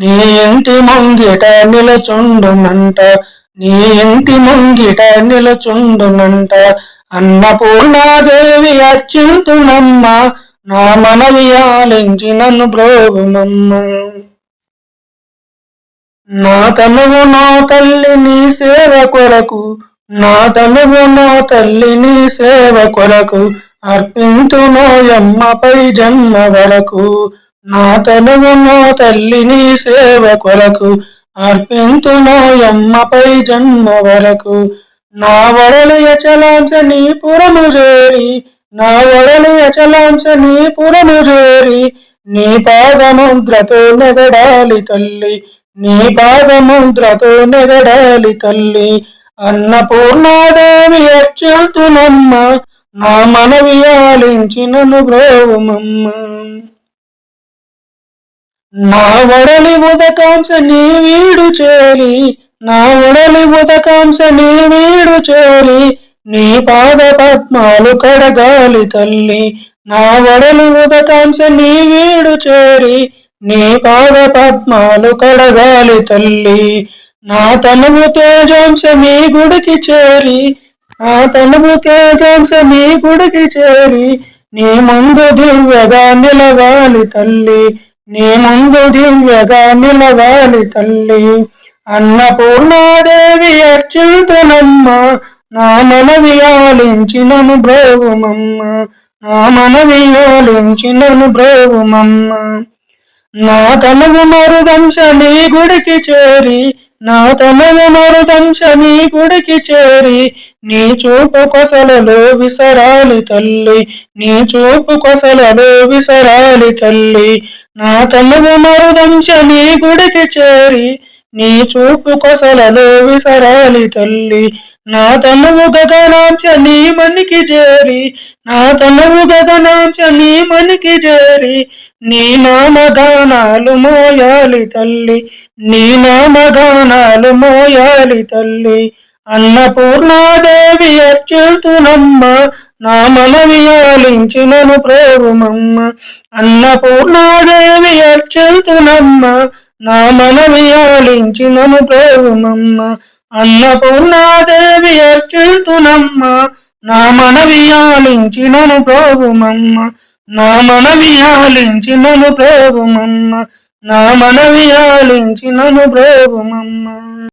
నీ ఇంటి ముంగిట నిలచుండునంట. నీ ఇంటి ముంగిట నిలచుండునంట. అన్నపూర్ణాదేవి అచ్యుతునమ్మ నా మనవి ఆలించి నన్ను బ్రోగునమ్మ నా తనువు నా తల్లి నీ సేవ కొరకు నా తనువు నా తల్లి నీ సేవ కొరకు అర్పింతునోయమ్మపై జన్మ వరకు. నా తెలుగును తల్లిని సేవ కొరకు అర్పింతునోయమ్మపై జన్మ వరకు. నా వడలు యచలాంశ నీ పురము చేరి నా వడలు యచలాంశ నీ పురము చేరి నీ పాదముద్రతో నెదడాలి తల్లి నీ పాదముద్రతో నెదడాలి తల్లి. అన్నపూర్ణాదేవి అర్చుతునమ్మ నా మనవి ఆలించినను బ్రోవుమమ్మ. నా వడలి ఉదకాంశ నీ వీడు చేరి నా వడలి ఉదకాంశ నీ వీడు చేరి నీ పాద పద్మాలు కడగాలి తల్లి. నా వడలి ఉదకాంశ నీ వీడు చేరి నీ పాద పద్మాలు కడగాలి తల్లి. నా తనువు తేజాంశ నీ గుడికి చేరి నా తనువు తేజాంశ నీ గుడికి చేరి నీ ముందు దివ్యగా నిలవాలి తల్లి. నీ ముందు దివ్యగా నిలవాలి తల్లి. అన్నపూర్ణాదేవి అర్చింతనమ్మ నా మనవి ఆలించినను బ్రోగుమమ్మ నా మనవి ఆలించినను బ్రోగుమమ్మ నా తనవు మరుదంశ నీ గుడికి చేరి నా తనవు మరుదంశ నీ గుడికి చేరి నీ చూపు కొసలలో విసరాలి తల్లి నీ చూపు కొసలలో విసరాలి తల్లి. నా తనువు మరుదంశ నీ గుడికి చేరి నీ చూపు కొసలలో విసరాలి తల్లి. నా తనువు గగనాంశ నీ మనికి చేరి నా తనువు గగనాంశ నీ మనికి చేరి నీ నామగానాలు మోయాలి తల్లి. నీ నామగానాలు మోయాలి తల్లి. అన్నపూర్ణాదేవి అర్చుతునమ్మ నా మనవియాలించినను ప్రేమమ్మ అన్నపూర్ణాదేవి అర్చుతునమ్మ నా మనవియాలించినను ప్రేమమ్మ అన్నపూర్ణాదేవి అర్చుతునమ్మ నా మనవియాలించినను ప్రేమమ్మ నా మనవియాలించినను ప్రేమమ్మ నా మనవియాలించినను ప్రేమమ్మ